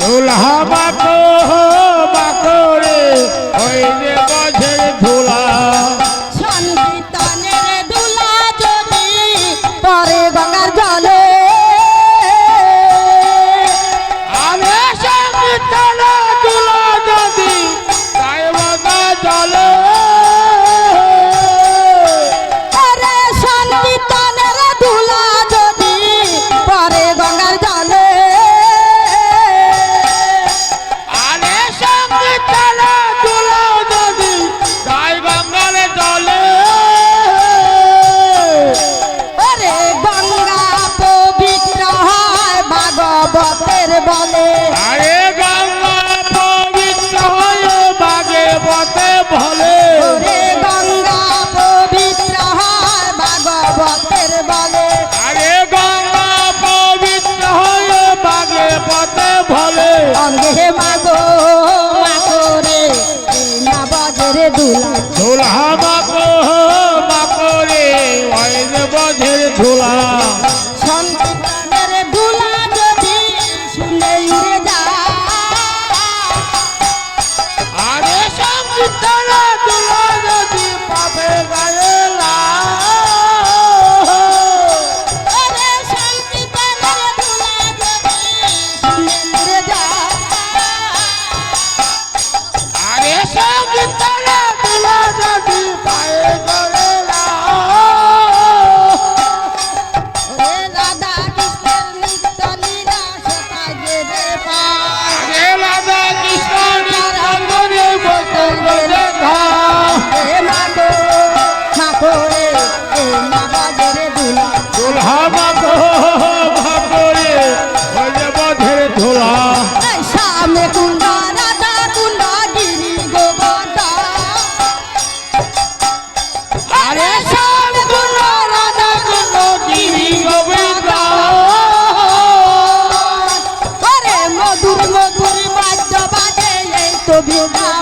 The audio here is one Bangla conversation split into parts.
দোলহা বাকো বাকরে হইলে 出来。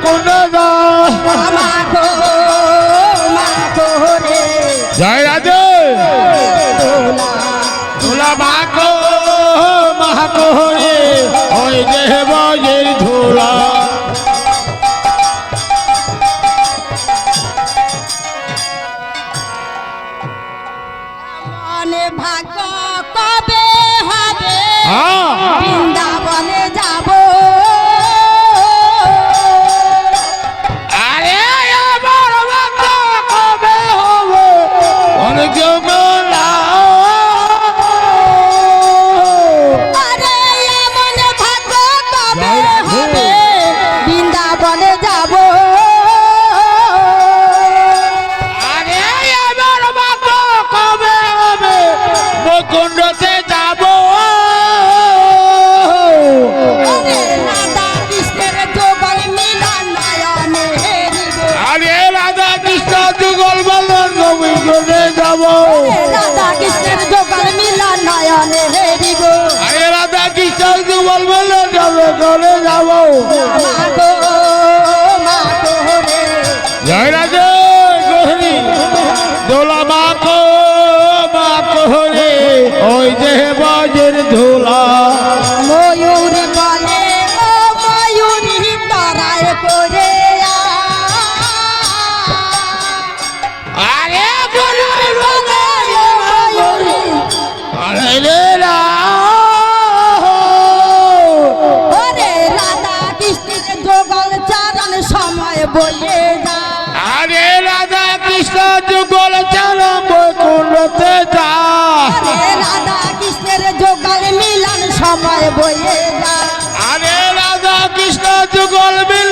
con চাইতে বলবে না চলো চলে জয় রাজে দোলা মা কো মা কোহরে ওই যে বইয়ে আরে রাধা কৃষ্ণ যুগল চরম বৈকুণ্ঠতে যা। রাধা কৃষ্ণের যোগাল মিলন সময় বইয়ে যা। আরে রাধা কৃষ্ণ যুগল মিলন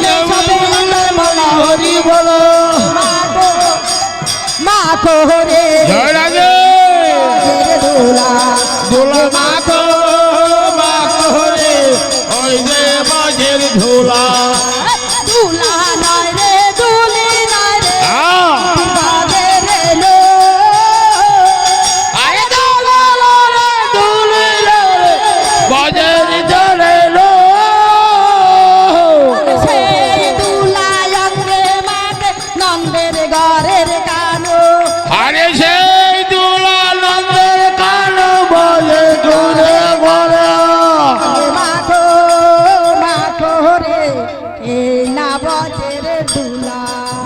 Lord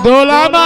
দোলামা